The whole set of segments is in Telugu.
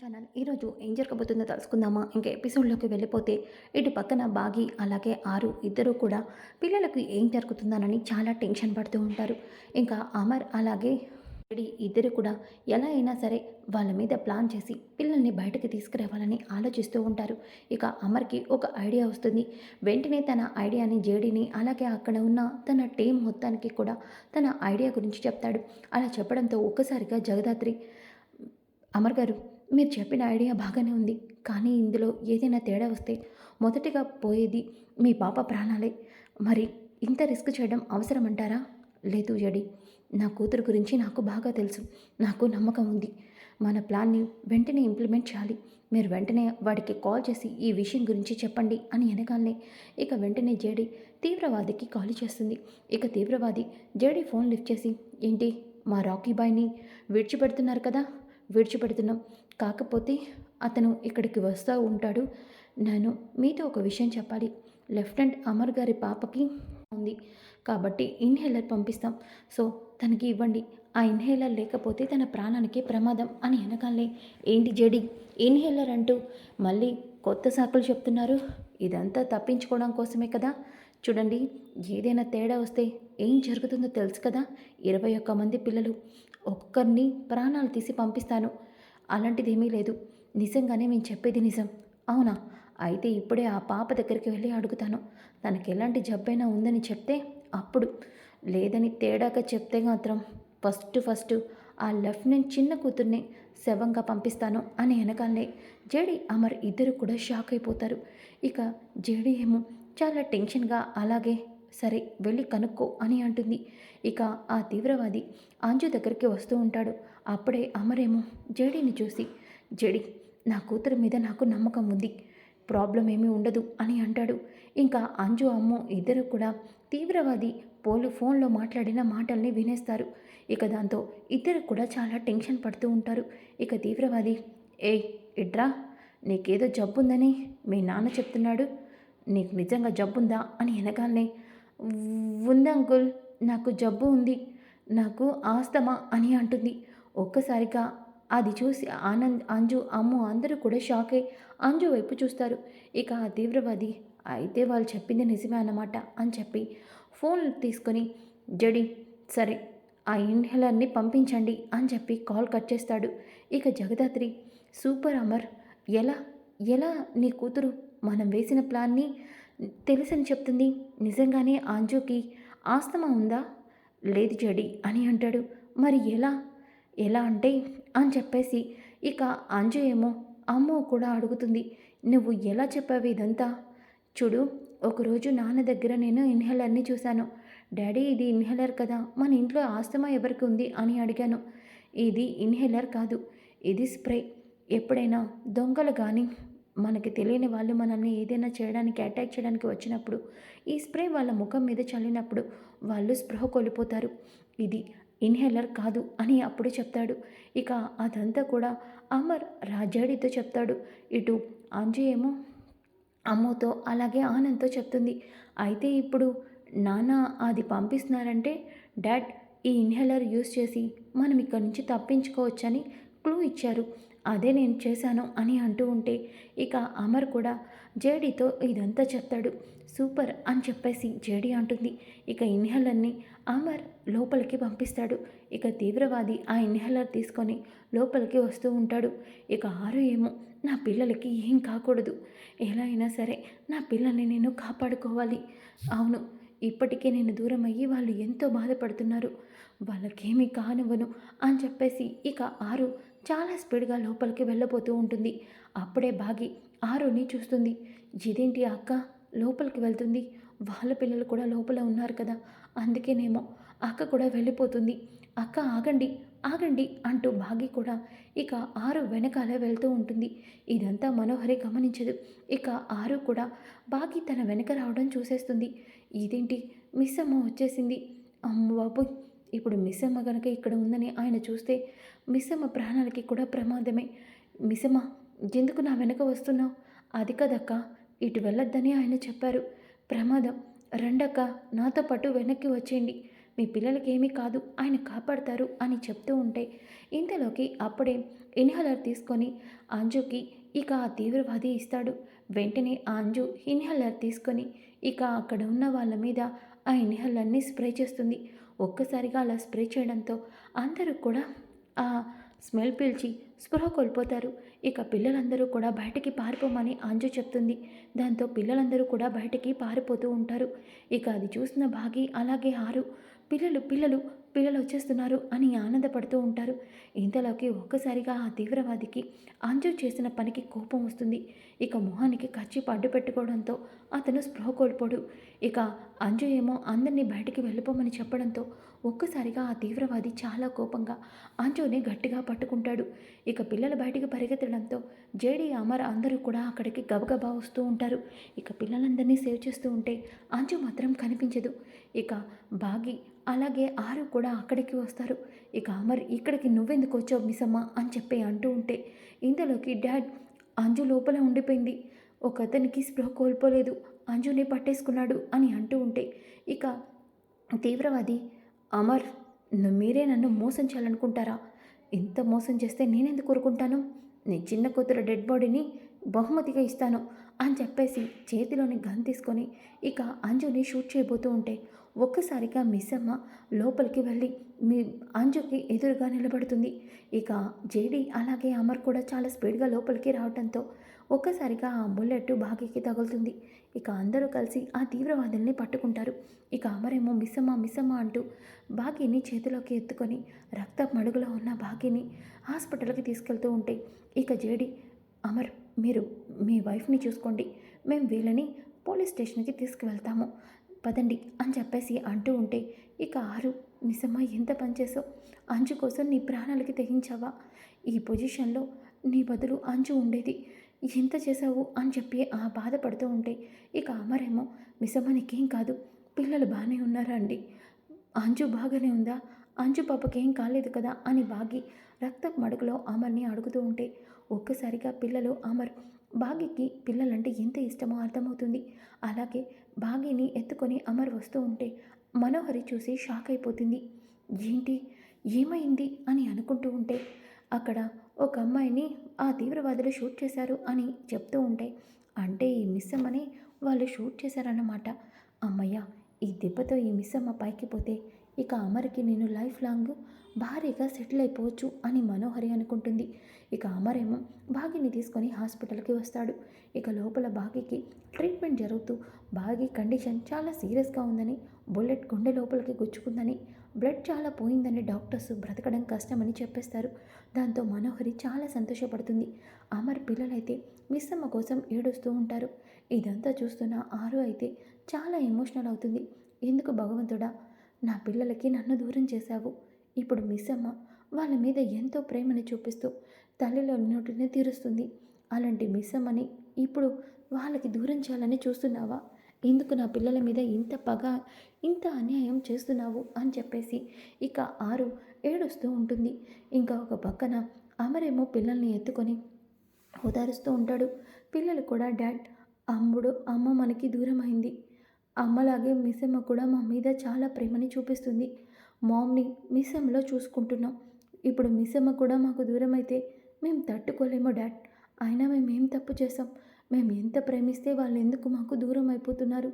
ఛానల్ ఈరోజు ఏం జరగబోతుందో తెలుసుకుందామా? ఇంకా ఎపిసోడ్లోకి వెళ్ళిపోతే ఇటు పక్కన బాగి అలాగే ఆరు ఇద్దరు కూడా పిల్లలకు ఏం జరుగుతుందనని చాలా టెన్షన్ పడుతూ ఉంటారు. ఇంకా అమర్ అలాగే రెడీ ఇద్దరు కూడా ఎలా అయినా సరే వాళ్ళ మీద ప్లాన్ చేసి పిల్లల్ని బయటకు తీసుకురావాలని ఆలోచిస్తూ ఉంటారు. ఇక అమర్కి ఒక ఐడియా వస్తుంది. వెంటనే తన ఐడియాని జేడీని అలాగే అక్కడ ఉన్న తన టీం మొత్తానికి కూడా తన ఐడియా గురించి చెప్తాడు. అలా చెప్పడంతో ఒక్కసారిగా జగదాత్రి అమర్ గారు మీరు చెప్పిన ఐడియా బాగానే ఉంది. కానీ ఇందులో ఏదైనా తేడా వస్తే మొదటిగా పోయేది మీ పాప ప్రాణాలే. మరి ఇంత రిస్క్ చేయడం అవసరమంటారా? లేదు జడి నా కూతురు గురించి నాకు బాగా తెలుసు. నాకు నమ్మకం ఉంది. మన ప్లాన్ని వెంటనే ఇంప్లిమెంట్ చేయాలి. మీరు వెంటనే వాడికి కాల్ చేసి ఈ విషయం గురించి చెప్పండి అని వెనకాలనే ఇక వెంటనే జేడి తీవ్రవాదికి కాల్ చేస్తుంది. ఇక తీవ్రవాది జేడి ఫోన్ లిఫ్ట్ చేసి ఏంటి మా రాకీ బాయ్ని విడిచిపెడుతున్నారు కదా? విడిచిపెడుతున్నాం. కాకపోతే అతను ఇక్కడికి వస్తూ ఉంటాడు. నేను మీతో ఒక విషయం చెప్పాలి. లెఫ్టినెంట్ అమర్ గారి పాపకి ఉంది. కాబట్టి ఇన్హేలర్ పంపిస్తాం. సో తనకి ఇవ్వండి. ఆ ఇన్హేలర్ లేకపోతే తన ప్రాణానికి ప్రమాదం అని వెనకాలే ఏంటి జడి? ఇన్హేలర్ అంటూ మళ్ళీ కొత్త సాకులు చెప్తున్నారు. ఇదంతా తప్పించుకోవడం కోసమే కదా? చూడండి ఏదైనా తేడా వస్తే ఏం జరుగుతుందో తెలుసు కదా? ఇరవై ఒక్క మంది పిల్లలు. ఒక్కరిని ప్రాణాలు తీసి పంపిస్తాను. అలాంటిదేమీ లేదు. నిజంగానే మేము చెప్పేది నిజం. అవునా? అయితే ఇప్పుడే ఆ పాప దగ్గరికి వెళ్ళి అడుగుతాను. తనకి ఎలాంటి జబ్బైనా ఉందని చెప్తే అప్పుడు. లేదని తేడాగా చెప్తే మాత్రం ఫస్ట్ ఫస్ట్ ఆ లెఫ్టినెంట్ చిన్న కూతుర్ని శవంగా పంపిస్తాను అని వెనకాలనే జేడి అమర్ ఇద్దరు కూడా షాక్ అయిపోతారు. ఇక జేడి ఏమో చాలా టెన్షన్గా అలాగే సరే వెళ్ళి కనుక్కో అని అంటుంది. ఇక ఆ తీవ్రవాది అంజు దగ్గరికి వస్తూ ఉంటాడు. అప్పుడే అమరేమో జేడీని చూసి జేడి నా కూతురు మీద నాకు నమ్మకం ఉంది. ప్రాబ్లం ఏమీ ఉండదు అని అంటాడు. ఇంకా అంజు అమ్మ ఇద్దరు కూడా తీవ్రవాది పోలు ఫోన్లో మాట్లాడిన మాటల్ని వినేస్తారు. ఇక దాంతో ఇద్దరు కూడా చాలా టెన్షన్ పడుతూ ఉంటారు. ఇక తీవ్రవాది ఏ ఇడ్రా నీకేదో జబ్బుందని మీ నాన్న చెప్తున్నాడు. నీకు నిజంగా జబ్బుందా? అని వెనగాలనే ఉంది అంకుల్ నాకు జబ్బు ఉంది నాకు ఆస్తమా అని అంటుంది. ఒక్కసారిగా అది చూసి ఆనంద్ అంజు అమ్ము అందరూ కూడా షాక్ అయి అంజు వైపు చూస్తారు. ఇక ఆ తీవ్రవాది అయితే వాళ్ళు చెప్పింది నిజమే అన్నమాట అని చెప్పి ఫోన్ తీసుకొని జడి సరే ఆ ఇన్హేలర్ని పంపించండి అని చెప్పి కాల్ కట్ చేస్తాడు. ఇక జగదాత్రి సూపర్ అమర్ ఎలా ఎలా నీ కూతురు? మనం వేసిన ప్లాన్ని తెలుసని చెప్తుంది. నిజంగానే ఆంజోకి ఆస్తమా ఉందా? లేదు జడి అని అంటాడు. మరి ఎలా? ఎలా అంటే అని చెప్పేసి ఇక అంజు ఏమో అమ్మ కూడా అడుగుతుంది. నువ్వు ఎలా చెప్పావు ఇదంతా? చూడు ఒకరోజు నాన్న దగ్గర నేను ఇన్హేలర్ని చూశాను. డాడీ ఇది ఇన్హేలర్ కదా మన ఇంట్లో ఆస్తమా ఎవరికి ఉంది అని అడిగాను. ఇది ఇన్హేలర్ కాదు ఇది స్ప్రే. ఎప్పుడైనా దొంగలు కానీ మనకి తెలియని వాళ్ళు మనల్ని ఏదైనా చేయడానికి అటాక్ చేయడానికి వచ్చినప్పుడు ఈ స్ప్రే వాళ్ళ ముఖం మీద చల్లినప్పుడు వాళ్ళు స్పృహ కోల్పోతారు. ఇది ఇన్హేలర్ కాదు అని అప్పుడు చెప్తాడు. ఇక అదంతా కూడా అమర్ రాజాడితో చెప్తాడు. ఇటు అంజయేమో అమ్మతో అలాగే ఆనంద్తో చెప్తుంది. అయితే ఇప్పుడు నాన్న అది పంపిస్తున్నారంటే డాడ్ ఈ ఇన్హేలర్ యూస్ చేసి మనం ఇక్కడి నుంచి తప్పించుకోవచ్చని క్లూ ఇచ్చారు. అదే నేను చేశాను అని అంటూ ఉంటే ఇక అమర్ కూడా జేడీతో ఇదంతా చెప్తాడు సూపర్ అని చెప్పేసి జేడీ అంటుంది. ఇక ఇన్హేలర్ని అమర్ లోపలికి పంపిస్తాడు. ఇక తీవ్రవాది ఆ ఇన్హేలర్ తీసుకొని లోపలికి వస్తూ ఉంటాడు. ఇక ఆరు ఏమో నా పిల్లలకి ఏం కాకూడదు. ఎలా అయినా సరే నా పిల్లల్ని నేను కాపాడుకోవాలి. అవును ఇప్పటికే నేను దూరం అయ్యి వాళ్ళు ఎంతో బాధపడుతున్నారు. వాళ్ళకేమీ కానివ్వను అని చెప్పేసి ఇక ఆరు చాలా స్పీడ్గా లోపలికి వెళ్ళబోతూ ఉంటుంది. అప్పుడే బాగి ఆరుని చూస్తుంది. ఇదేంటి అక్క? లోపలికి వెళ్తుంది. వాళ్ళ పిల్లలు కూడా లోపల ఉన్నారు కదా. అందుకేనేమో అక్క కూడా వెళ్ళిపోతుంది. అక్క ఆగండి ఆగండి అంటూ భాగి కూడా ఇక ఆరు వెనకాల వెళ్తూ ఉంటుంది. ఇదంతా మనోహరి గమనించదు. ఇక ఆరు కూడా భాగి తన వెనక రావడం చూసేస్తుంది. ఇదేంటి? మిస్ అమ్మ వచ్చేసింది. అమ్మ బాబు ఇప్పుడు మిస్సమ్మ కనుక ఇక్కడ ఉందని ఆయన చూస్తే మిస్సమ్మ ప్రాణాలకి కూడా ప్రమాదమే. మిస్సమ్మ ఎందుకు నా వెనక వస్తున్నావు? అది కదక్క ఇటు వెళ్ళొద్దని ఆయన చెప్పారు. ప్రమాదం. రండక్క నాతో పాటు వెనక్కి వచ్చేయండి. మీ పిల్లలకి ఏమీ కాదు ఆయన కాపాడతారు అని చెప్తూ ఉంటే ఇంతలోకి అప్పుడే ఇన్హలర్ తీసుకొని అంజుకి ఇక ఆ తీవ్రవాది ఇస్తాడు. వెంటనే ఆ అంజు ఇన్హలర్ తీసుకొని ఇక అక్కడ ఉన్న వాళ్ళ మీద ఆ ఇన్హలర్ని స్ప్రే చేస్తుంది. ఒక్కసారిగా అలా స్ప్రే చేయడంతో అందరూ కూడా ఆ స్మెల్ పీల్చి స్పృహ కోల్పోతారు. ఇక పిల్లలందరూ కూడా బయటికి పారిపోమని అంజు చెప్తుంది. దాంతో పిల్లలందరూ కూడా బయటికి పారిపోతూ ఉంటారు. ఇక అది చూసిన భాగి అలాగే హారు పిల్లలు పిల్లలు పిల్లలు వచ్చేస్తున్నారు అని ఆనందపడుతూ ఉంటారు. ఇంతలోకి ఒక్కసారిగా ఆ తీవ్రవాదికి అంజు చేసిన పనికి కోపం వస్తుంది. ఇక మొహానికి కచ్చి పడ్డు పెట్టుకోవడంతో అతను స్పృహ కోల్పోడు. ఇక అంజు ఏమో అందరినీ బయటికి వెళ్ళిపోమని చెప్పడంతో ఒక్కసారిగా ఆ తీవ్రవాది చాలా కోపంగా అంజుని గట్టిగా పట్టుకుంటాడు. ఇక పిల్లలు బయటికి పరిగెత్తడంతో జేడీ అమర్ అందరూ కూడా అక్కడికి గబగబా వస్తూ ఉంటారు. ఇక పిల్లలందరినీ సేవ్ చేస్తూ ఉంటే అంజు మాత్రం కనిపించదు. ఇక బాగి అలాగే ఆరు కూడా అక్కడికి వస్తారు. ఇక అమర్ ఇక్కడికి నువ్వెందుకు వచ్చావు మిసమ్మ అని చెప్పి అంటూ ఉంటే ఇంతలోకి డాడ్ అంజు లోపల ఉండిపోయింది. ఒక అతనికి స్పృహ కోల్పోలేదు. అంజుని పట్టేసుకున్నాడు అని అంటూ ఉంటే ఇక తీవ్రవాది అమర్ మీరే నన్ను మోసం చేయాలనుకుంటారా? ఇంత మోసం చేస్తే నేనెందుకు కోరుకుంటాను నేను చిన్న కూతురు డెడ్ బాడీని బహుమతిగా ఇస్తాను అని చెప్పేసి చేతిలోని గన్ తీసుకొని ఇక అంజుని షూట్ చేయబోతూ ఉంటే ఒక్కసారిగా మిస్సమ్మ లోపలికి వెళ్ళి మీ అంజుకి ఎదురుగా నిలబడుతుంది. ఇక జేడి అలాగే అమర్ కూడా చాలా స్పీడ్గా లోపలికి రావడంతో ఒక్కసారిగా ఆ బుల్లెట్ బాకీకి తగులుతుంది. ఇక అందరూ కలిసి ఆ తీవ్రవాదుల్ని పట్టుకుంటారు. ఇక అమరేమో మిస్సమ్మ మిస్సమ్మ అంటూ బాకీని చేతిలోకి ఎత్తుకొని రక్త మడుగులో ఉన్న బాకీని హాస్పిటల్కి తీసుకెళ్తూ ఉంటే ఇక జేడి అమర్ మీరు మీ వైఫ్ని చూసుకోండి. మేము వీళ్ళని పోలీస్ స్టేషన్కి తీసుకువెళ్తాము. పదండి అని చెప్పేసి అంటూ ఉంటే ఇక ఆరు నిజమా? ఎంత పనిచేసావు అంజు కోసం నీ ప్రాణాలకి తెగించావా? ఈ పొజిషన్లో నీ బదులు అంజు ఉండేది. ఎంత చేసావు అని చెప్పి ఆ బాధపడుతూ ఉంటే ఇక అమరేమో మిసమ్మ నీకేం కాదు? పిల్లలు బాగానే ఉన్నారా అండి? అంజు బాగానే ఉందా? అంజు పాపకేం కాలేదు కదా? అని బాగి రక్త మడుగులో అమర్ని అడుగుతూ ఉంటే ఒక్కసారిగా పిల్లలు అమర్ బాగికి పిల్లలంటే ఎంత ఇష్టమో అర్థమవుతుంది. అలాగే బాగిని ఎత్తుకొని అమర్ వస్తూ ఉంటే మనోహరి చూసి షాక్ అయిపోతుంది. ఏంటి? ఏమైంది? అని అనుకుంటూ ఉంటే అక్కడ ఒక అమ్మాయిని ఆ తీవ్రవాదులు షూట్ చేశారు అని చెప్తూ ఉంటే అంటే ఈ మిస్సమ్మని వాళ్ళు షూట్ చేశారన్నమాట. అమ్మయ్య ఈ దెబ్బతో ఈ మిస్సమ్మ పైకి పోతే ఇక అమర్కి నేను లైఫ్ లాంగ్ భారీగా సెటిల్ అయిపోవచ్చు అని మనోహరి అనుకుంటుంది. ఇక అమరేమో బాగిని తీసుకొని హాస్పిటల్కి వస్తాడు. ఇక లోపల బాగికి ట్రీట్మెంట్ జరుగుతూ బాగి కండిషన్ చాలా సీరియస్గా ఉందని బుల్లెట్ గుండె లోపలికి గుచ్చుకుందని బ్లడ్ చాలా పోయిందని డాక్టర్స్ బ్రతకడం కష్టమని చెప్పేస్తారు. దాంతో మనోహరి చాలా సంతోషపడుతుంది. అమర్ పిల్లలైతే మిస్సమ్మ కోసం ఏడుస్తూ ఉంటారు. ఇదంతా చూస్తున్న ఆరు అయితే చాలా ఎమోషనల్ అవుతుంది. ఎందుకు భగవంతుడా నా పిల్లలకి నన్ను దూరం చేశావు? ఇప్పుడు మిస్ అమ్మ వాళ్ళ మీద ఎంతో ప్రేమని చూపిస్తూ తల్లిలో నోటిని తీరుస్తుంది. అలాంటి మిస్ అమ్మని ఇప్పుడు వాళ్ళకి దూరం చేయాలని చూస్తున్నావా? ఎందుకు నా పిల్లల మీద ఇంత పగ ఇంత అన్యాయం చేస్తున్నావు? అని చెప్పేసి ఇక ఆరు ఏడుస్తూ ఉంటుంది. ఇంకా ఒక పక్కన అమరేమో పిల్లల్ని ఎత్తుకొని ఓదారుస్తూ ఉంటాడు. పిల్లలు కూడా డాడ్ అమ్ముడు అమ్మ మనకి దూరం అయింది అమ్మలాగే మిస్సమ్మ కూడా మా మీద చాలా ప్రేమని చూపిస్తుంది. మామ్ని మిస్సమ్మలో చూసుకుంటున్నాం. ఇప్పుడు మిస్సమ్మ కూడా మాకు దూరం అయితే మేము తట్టుకోలేము డాడ్. అయినా మేము ఏం తప్పు చేసాం మేము ఎంత ప్రేమిస్తే వాళ్ళు ఎందుకు మాకు దూరం అయిపోతున్నారు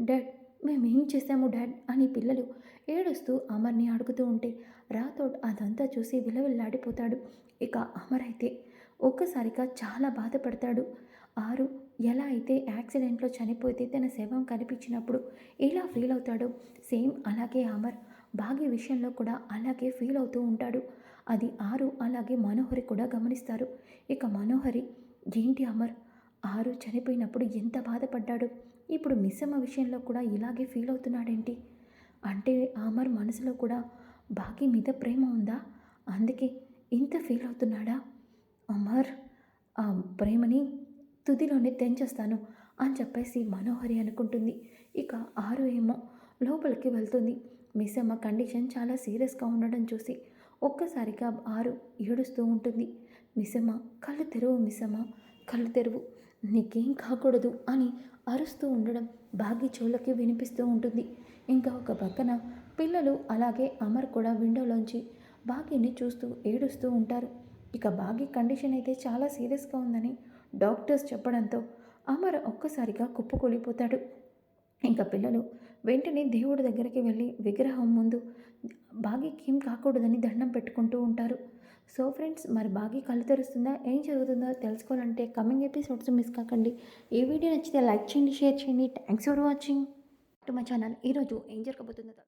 డాడ్ మేము ఏం చేశాము డాడ్? అని పిల్లలు ఏడుస్తూ అమర్ని అడుగుతూ ఉంటే రాథోడ్ అదంతా చూసి విలవిల్లాడిపోతాడు. ఇక అమర్ అయితే ఒక్కసారిగా చాలా బాధపడతాడు. ఆరు ఎలా అయితే యాక్సిడెంట్లో చనిపోతే తన శవం కనిపించినప్పుడు ఎలా ఫీల్ అవుతాడో సేమ్ అలాగే అమర్ భాగ్య విషయంలో కూడా అలాగే ఫీల్ అవుతూ ఉంటాడు. అది ఆరు అలాగే మనోహరి కూడా గమనిస్తారు. ఇక మనోహరి ఏంటి అమర్? ఆరు చనిపోయినప్పుడు ఎంత బాధపడ్డాడు? ఇప్పుడు మిస్సమ్మ విషయంలో కూడా ఇలాగే ఫీల్ అవుతున్నాడేంటి? అంటే అమర్ మనసులో కూడా భాగ్య మీద ప్రేమ ఉందా? అందుకే ఇంత ఫీల్ అవుతున్నాడా? అమర్ ఆ ప్రేమని తుదిలోనే తెంచేస్తాను అని చెప్పేసి మనోహరి అనుకుంటుంది. ఇక ఆరు ఏమో లోపలికి వెళ్తుంది. మిస్సమ్మ కండిషన్ చాలా సీరియస్గా ఉండడం చూసి ఒక్కసారిగా ఆరు ఏడుస్తూ ఉంటుంది. మిస్సమ్మ కళ్ళు తెరువు మిస్సమ్మ కళ్ళు తెరువు. నీకేం కాకూడదు అని అరుస్తూ ఉండడం భాగ్య చెవులకి వినిపిస్తూ ఉంటుంది. ఇంకా ఒక పక్కన పిల్లలు అలాగే అమర్ కూడా విండోలోంచి బాగీని చూస్తూ ఏడుస్తూ ఉంటారు. ఇక బాగీ కండిషన్ అయితే చాలా సీరియస్గా ఉందని డాక్టర్స్ చెప్పడంతో అమర్ ఒక్కసారిగా కుప్పకూలిపోతాడు. ఇంకా పిల్లలు వెంటనే దేవుడి దగ్గరికి వెళ్ళి విగ్రహం ముందు బాగీకి ఏం కాకూడదని దండం పెట్టుకుంటూ ఉంటారు. సో ఫ్రెండ్స్ మరి బాగా కళ్ళు తెరుస్తుందా? ఏం జరుగుతుందో తెలుసుకోవాలంటే కమింగ్ ఎపిసోడ్స్ మిస్ కాకండి. ఈ వీడియో నచ్చితే లైక్ చేయండి షేర్ చేయండి. Thanks for watching to my channel ఈరోజు ఏం జరగబోతుందో